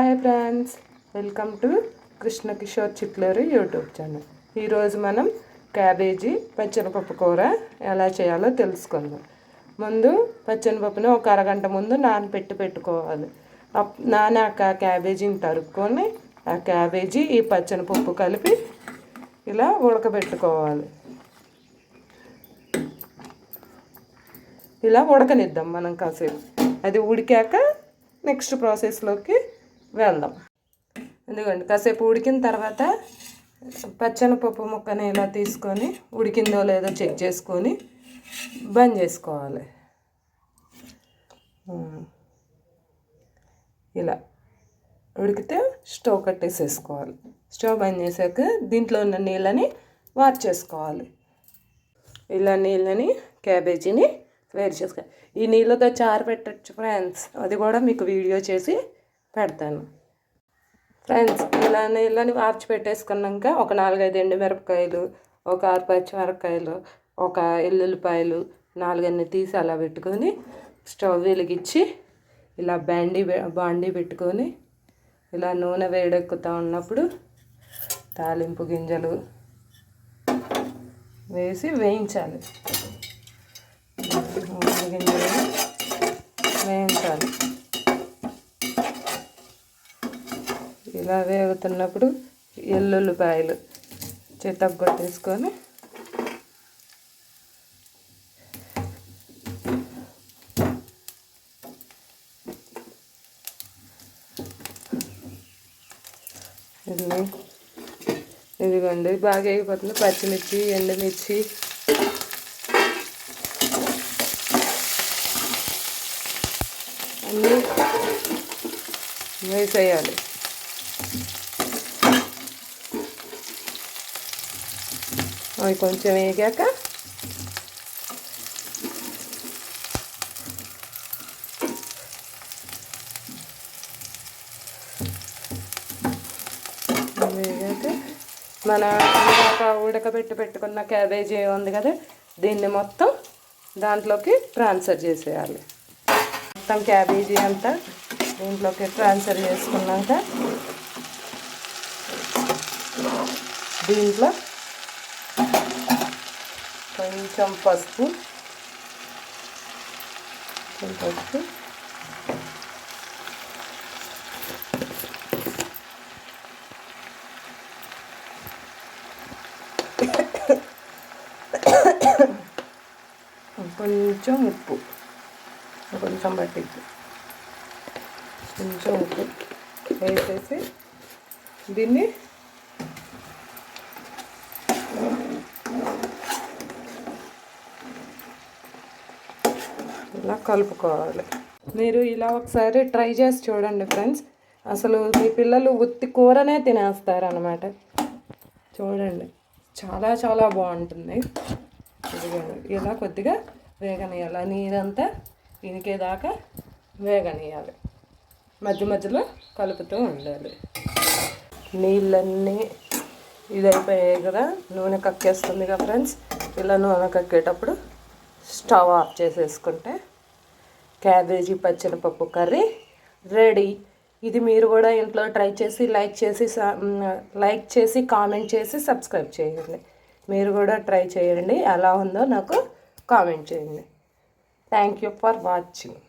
Hi friends welcome to Krishna Kishore Chitluri YouTube channel ఈరోజు మనం cabbage పచ్చనిపప్పు కూర ఎలా చేయాలో తెలుసుకుందాం. ముందు పచ్చనిపప్పును ఒక అరగంట ముందు నానపెట్టి పెట్టుకోవాలి. అప్- నానాక క్యాబేజీని తరుక్కొని ఆ క్యాబేజీ ఈ పచ్చనిపప్పు కలిపి ఇలా ఉడకబెట్టుకోవాలి. ఇలా ఉడకనిద్దాం మనం కాసేపు. అది ఉడికాక నెక్స్ట్ ప్రాసెస్లోకి వెళ్దాం. ఎందుకంటే కాసేపు ఉడికిన తర్వాత పచ్చనిపప్పు ముక్కని ఇలా తీసుకొని ఉడికిందో లేదో చెక్ చేసుకొని బంద్ చేసుకోవాలి. ఇలా ఉడికితే స్టవ్ కట్టేసేసుకోవాలి. స్టవ్ బంద్ చేశాక దీంట్లో ఉన్న నీళ్ళని వార్చేసుకోవాలి ఇలా నీళ్ళని క్యాబేజీని వేరు చేసుకోవాలి ఈ నీళ్ళతో చారు పెట్టచ్చు ఫ్రెండ్స్. అది కూడా మీకు వీడియో చేసి పెడతాను. ఫ్రెండ్స్ ఇలా ఇలానే వార్చి పెట్టేసుకున్నాక ఒక నాలుగైదు ఎండుమిరపకాయలు ఒక ఆరు పచ్చిమిరపకాయలు ఒక ఎల్లుల్లిపాయలు నాలుగన్ని తీసి అలా పెట్టుకొని స్టవ్ వెలిగించి ఇలా బండి బాండీ పెట్టుకొని ఇలా నూనె వేడెక్కుతూ ఉన్నప్పుడు తాలింపు గింజలు వేసి వేయించాలి. గింజలు వేయించాలి. ఇలా వేగుతున్నప్పుడు ఎల్లుల్లిపాయలు చితక్ కొట్టేసుకొని ఇదిగోండి బాగా అయిపోతుంది పచ్చిమిర్చి ఎండుమిర్చి. అన్నీ వేసేయాలి. అవి కొంచెం వేగాక వేగాక మన ఉడకబెట్టి పెట్టుకున్న క్యాబేజీ ఉంది కదా దీన్ని మొత్తం దాంట్లోకి ట్రాన్స్ఫర్ చేసేయాలి. మొత్తం క్యాబేజీ అంతా దీంట్లోకి ట్రాన్స్ఫర్ చేసుకున్నాక దీంట్లో కొంచెం పసుపు. కొంచెం పసుపు. కొంచెం ఉప్పు. కొంచెం పట్టిద్ది. కొంచెం ఉప్పు. వేసేసి దీన్ని ఇలా కలుపుకోవాలి. మీరు ఇలా ఒకసారి ట్రై చేసి చూడండి ఫ్రెండ్స్. అసలు మీ పిల్లలు ఉత్తి కూరనే తినేస్తారనమాట చూడండి. చాలా చాలా బాగుంటుంది. ఇలా కొద్దిగా వేగనీయాలి ఆ నీరంతా ఇనికేదాకా వేగనీయాలి మధ్య మధ్యలో కలుపుతూ ఉండాలి. నీళ్ళన్నీ ఇది అయిపోయాయి కదా. నూనె కక్కేస్తుంది కదా ఫ్రెండ్స్. ఇలా నూనె కక్కేటప్పుడు స్టవ్ ఆఫ్ చేసేసుకుంటే క్యాబేజీ పచ్చినపప్పు కర్రీ రెడీ. ఇది మీరు కూడా ఇంట్లో ట్రై చేసి లైక్ చేసి లైక్ చేసి కామెంట్ చేసి సబ్స్క్రైబ్ చేయండి. మీరు కూడా ట్రై చేయండి. ఎలా ఉందో నాకు కామెంట్ చేయండి. Thank you for watching.